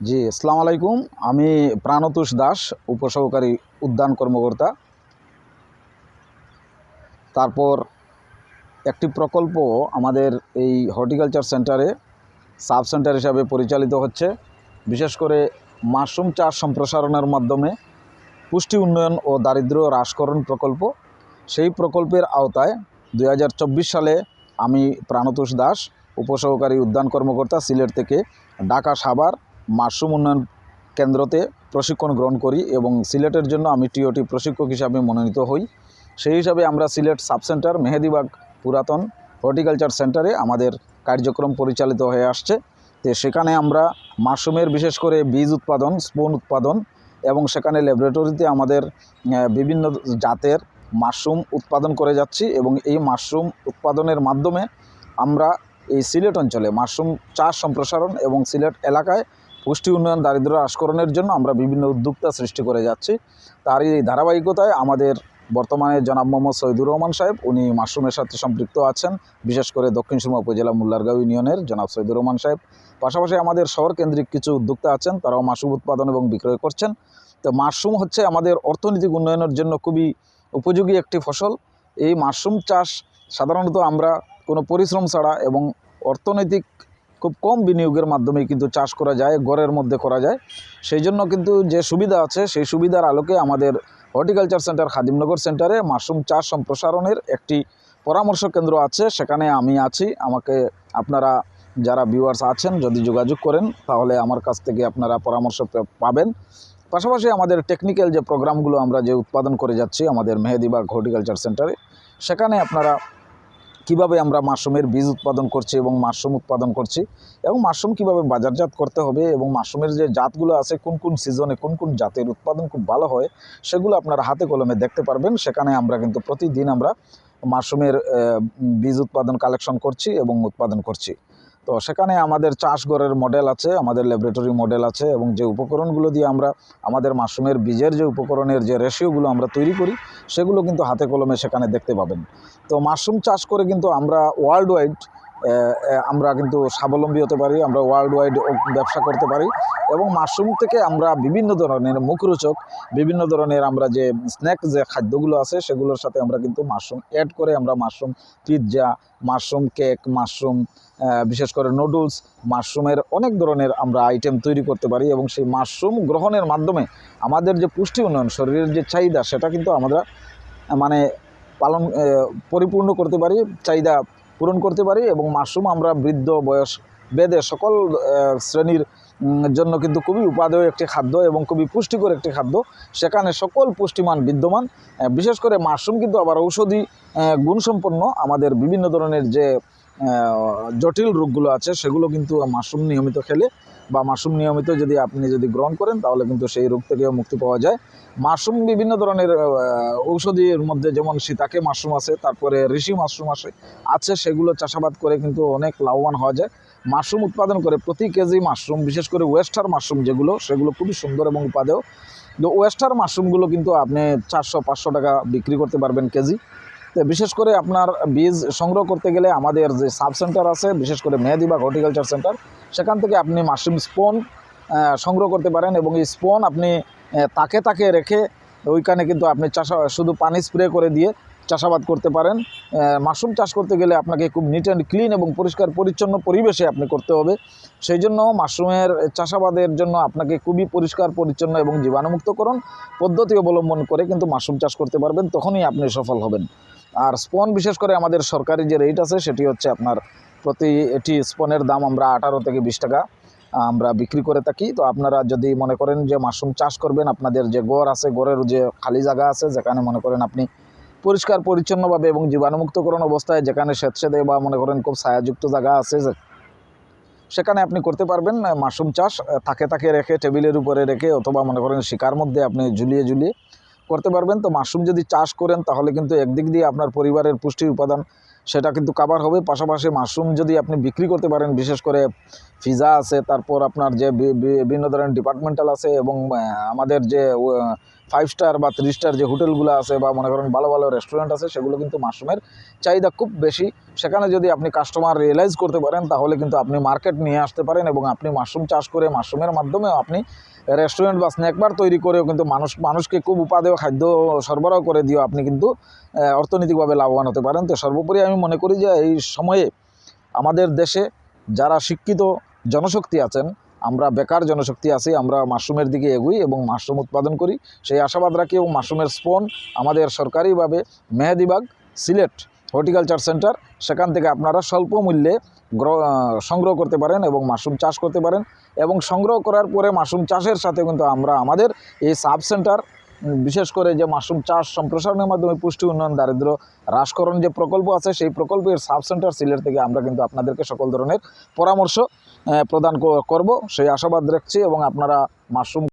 জি, আসসালামু আলাইকুম। আমি প্রাণতোষ দাস, উপসহকারী উদ্যান কর্মকর্তা। তারপর একটি প্রকল্প আমাদের এই হর্টিকালচার সেন্টারে, সাব সেন্টার হিসাবে পরিচালিত হচ্ছে। বিশেষ করে মাশরুম চাষ সম্প্রসারণের মাধ্যমে পুষ্টি উন্নয়ন ও দারিদ্র্য হ্রাসকরণ প্রকল্প। সেই প্রকল্পের আওতায় দু হাজার চব্বিশ সালে আমি প্রাণতোষ দাস, উপসহকারী উদ্যান কর্মকর্তা, সিলেট থেকে ঢাকা সাভার মাশরুম উন্নয়ন কেন্দ্রতে প্রশিক্ষণ গ্রহণ করি এবং সিলেটের জন্য আমি টিওটি প্রশিক্ষক হিসাবে মনোনীত হই। সেই হিসাবে আমরা সিলেট সাব সেন্টার মেহেদিবাগ পুরাতন হর্টিকালচার সেন্টারে আমাদের কার্যক্রম পরিচালিত হয়ে আসছে। তো সেখানে আমরা মাশরুমের বিশেষ করে বীজ উৎপাদন, স্পোন উৎপাদন এবং সেখানে ল্যাবরেটরিতে আমাদের বিভিন্ন জাতের মাশরুম উৎপাদন করে যাচ্ছি এবং এই মাশরুম উৎপাদনের মাধ্যমে আমরা এই সিলেট অঞ্চলে মাশরুম চাষ সম্প্রসারণ এবং সিলেট এলাকায় পুষ্টি উন্নয়ন দারিদ্র্য হ্রাসকরণের জন্য আমরা বিভিন্ন উদ্যোক্তা সৃষ্টি করে যাচ্ছি। তার এই ধারাবাহিকতায় আমাদের বর্তমানে জনাব মোহাম্মদ সৈদুর রহমান সাহেব, উনি মাশরুমের সাথে সম্পৃক্ত আছেন। বিশেষ করে দক্ষিণ সুরমা উপজেলা মুল্লারগাঁও ইউনিয়নের জনাব সৈদুর রহমান সাহেব। পাশাপাশি আমাদের শহর কেন্দ্রিক কিছু উদ্যোক্তা আছেন, তারাও মাশরুম উৎপাদন এবং বিক্রয় করছেন। তো মাশরুম হচ্ছে আমাদের অর্থনৈতিক উন্নয়নের জন্য খুবই উপযোগী একটি ফসল। এই মাশরুম চাষ সাধারণত আমরা কোনো পরিশ্রম ছাড়া এবং অর্থনৈতিক খুব কম বিনিয়োগের মাধ্যমে কিন্তু চাষ করা যায়, গড়ের মধ্যে করা যায়। সেই জন্য কিন্তু যে সুবিধা আছে, সেই সুবিধার আলোকে আমাদের হর্টিকালচার সেন্টার, খাদিমনগর সেন্টারে মাশরুম চাষ সম্প্রসারণের একটি পরামর্শ কেন্দ্র আছে। সেখানে আমি আছি। আমাকে আপনারা যারা ভিউয়ার্স আছেন, যদি যোগাযোগ করেন, তাহলে আমার কাছ থেকে আপনারা পরামর্শ পাবেন। পাশাপাশি আমাদের টেকনিক্যাল যে প্রোগ্রামগুলো আমরা যে উৎপাদন করে যাচ্ছি, আমাদের মেহেদিবাগ হর্টিকালচার সেন্টারে, সেখানে আপনারা কীভাবে আমরা মাশরুমের বীজ উৎপাদন করছি এবং মাশরুম উৎপাদন করছি এবং মাশরুম কীভাবে বাজারজাত করতে হবে এবং মাশরুমের যে জাতগুলো আছে, কোন কোন সিজনে কোন কোন জাতের উৎপাদন খুব ভালো হয়, সেগুলো আপনারা হাতে কলমে দেখতে পারবেন। সেখানে আমরা কিন্তু প্রতিদিন আমরা মাশরুমের বীজ উৎপাদন কালেকশন করছি এবং উৎপাদন করছি। তো সেখানে আমাদের চাষ ঘরের মডেল আছে, আমাদের ল্যাবরেটরি মডেল আছে এবং যে উপকরণগুলো দিয়ে আমরা আমাদের মাশরুমের বীজের যে উপকরণের যে রেশিওগুলো আমরা তৈরি করি, সেগুলো কিন্তু হাতে কলমে সেখানে দেখতে পাবেন। তো মাশরুম চাষ করে কিন্তু আমরা ওয়ার্ল্ড ওয়াইড আমরা কিন্তু স্বাবলম্বী হতে পারি, আমরা ওয়ার্ল্ড ওয়াইড ব্যবসা করতে পারি এবং মাশরুম থেকে আমরা বিভিন্ন ধরনের মুখরোচক, বিভিন্ন ধরনের আমরা যে স্ন্যাক যে খাদ্যগুলো আছে, সেগুলোর সাথে আমরা কিন্তু মাশরুম অ্যাড করে আমরা mushroom pizza, mushroom cake mushroom বিশেষ করে নুডলস মাশরুমের অনেক ধরনের আমরা আইটেম তৈরি করতে পারি এবং সেই মাশরুম গ্রহণের মাধ্যমে আমাদের যে পুষ্টি উন্নয়ন, শরীরের যে চাহিদা, সেটা কিন্তু আমরা মানে পালন পরিপূর্ণ করতে পারি, চাহিদা পূরণ করতে পারি এবং মাশরুম আমরা বৃদ্ধ, বয়স, বেদে সকল শ্রেণির জন্য কিন্তু খুবই উপাদেয় একটি খাদ্য এবং খুবই পুষ্টিকর একটি খাদ্য। সেখানে সকল পুষ্টিমান, বিদ্যমান বিশেষ করে মাশরুম কিন্তু আবার ঔষধি গুণসম্পন্ন আমাদের বিভিন্ন ধরনের যে জটিল রোগগুলো আছে সেগুলো কিন্তু মাশরুম নিয়মিত খেলে বা মাশরুম নিয়মিত যদি আপনি যদি গ্রহণ করেন, তাহলে কিন্তু সেই রোগ থেকেও মুক্তি পাওয়া যায়। মাশরুম বিভিন্ন ধরনের ঔষধির মধ্যে যেমন সীতাকে মাশরুম আছে, তারপরে ঋষি মাশরুম আছে আছে সেগুলো চাষাবাদ করে কিন্তু অনেক লাভবান হওয়া যায়। মাশরুম উৎপাদন করে প্রতি কেজি মাশরুম, বিশেষ করে ওয়েস্টার মাশরুম যেগুলো, সেগুলো খুবই সুন্দর এবং উপাদেয়। ওয়েস্টার মাশরুমগুলো কিন্তু আপনি চারশো পাঁচশো টাকা বিক্রি করতে পারবেন কেজি। তো বিশেষ করে আপনার বীজ সংগ্রহ করতে গেলে আমাদের যে সাব সেন্টার আছে, বিশেষ করে মেহেদি বা হর্টিকালচার সেন্টার, সেখান থেকে আপনি মাশরুম স্পন সংগ্রহ করতে পারেন এবং এই স্পন আপনি তাকে তাকে রেখে ওইখানে কিন্তু আপনি চাষা, শুধু পানি স্প্রে করে দিয়ে চাষাবাদ করতে পারেন। মাশরুম চাষ করতে গেলে আপনাকে খুব নিট অ্যান্ড ক্লিন এবং পরিষ্কার পরিচ্ছন্ন পরিবেশে আপনি করতে হবে। সেই জন্য মাশরুমের চাষাবাদের জন্য আপনাকে খুবই পরিষ্কার, পরিচ্ছন্ন এবং জীবাণুমুক্তকরণ পদ্ধতি অবলম্বন করে কিন্তু মাশরুম চাষ করতে পারবেন, তখনই আপনি সফল হবেন। আর স্পন বিশেষ করে আমাদের সরকারি যে রেট আছে, সেটি হচ্ছে আপনার প্রতি এটি স্পনের দাম আমরা আঠারো থেকে বিশ টাকা আমরা বিক্রি করে থাকি। তো আপনারা যদি মনে করেন যে মাশরুম চাষ করবেন, আপনাদের যে গড় আছে, গড়ের যে খালি জায়গা আছে, যেখানে মনে করেন আপনি পরিষ্কার, পরিচ্ছন্নভাবে এবং জীবাণুমুক্তকরণ অবস্থায়, যেখানে স্বেচ্ছেদে বা মনে করেন খুব ছায়াযুক্ত জায়গা আছে সেখানে আপনি করতে পারবেন মাশরুম চাষ থাকে তাকে রেখে, টেবিলের উপরে রেখে অথবা মনে করেন শিকার মধ্যে আপনি ঝুলিয়ে ঝুলিয়ে করতে পারবেন। তো মাশরুম যদি চাষ করেন, তাহলে কিন্তু একদিক দিয়ে আপনার পরিবারের পুষ্টি উপাদান, সেটা কিন্তু কাবার হবে। পাশাপাশি মাশরুম যদি আপনি বিক্রি করতে পারেন, বিশেষ করে ফিজা আছে, তারপর আপনার যে বিভিন্ন ধরনের ডিপার্টমেন্টাল আছে এবং আমাদের যে ফাইভ স্টার বা থ্রি স্টার যে হোটেলগুলো আছে বা মনে করেন ভালো ভালো রেস্টুরেন্ট আছে, সেগুলো কিন্তু মাশরুমের চাহিদা খুব বেশি। সেখানে যদি আপনি কাস্টমার রিয়েলাইজ করতে পারেন, তাহলে কিন্তু আপনি মার্কেট নিয়ে আসতে পারেন এবং আপনি মাশরুম চাষ করে মাশরুমের মাধ্যমেও আপনি রেস্টুরেন্ট বা স্ন্যাক বার তৈরি করেও কিন্তু মানুষ, মানুষকে খুব উপাদেয় খাদ্য সরবরাহ করে দিয়েও আপনি কিন্তু অর্থনৈতিকভাবে লাভবান হতে পারেন। তো সর্বোপরি আমি মনে করি যে এই সময়ে আমাদের দেশে যারা শিক্ষিত জনশক্তি আছেন আমরা বেকার জনশক্তি আছি, আমরা মাশরুমের দিকে এগুই এবং মাশরুম উৎপাদন করি। সেই আশাবাদ রাখি এবং মাশরুমের স্পন আমাদের সরকারিভাবে মেহেদিবাগ সিলেট হর্টিকালচার সেন্টার, সেখান থেকে আপনারা স্বল্প মূল্যে গ্র- সংগ্রহ করতে পারেন এবং মাশরুম চাষ করতে পারেন এবং সংগ্রহ করার পরে মাশরুম চাষের সাথে কিন্তু আমরা আমাদের এই সাব সেন্টার বিশেষ করে যে মাশরুম চাষ সম্প্রসারণের মাধ্যমে পুষ্টি উন্নয়ন, দারিদ্র হ্রাসকরণ যে প্রকল্প আছে, সেই প্রকল্পের সাব সেন্টার সিলেট থেকে আমরা কিন্তু আপনাদেরকে সকল ধরনের পরামর্শ প্রদান করব। সেই আশাবাদ রাখছি এবং আপনারা মাশরুম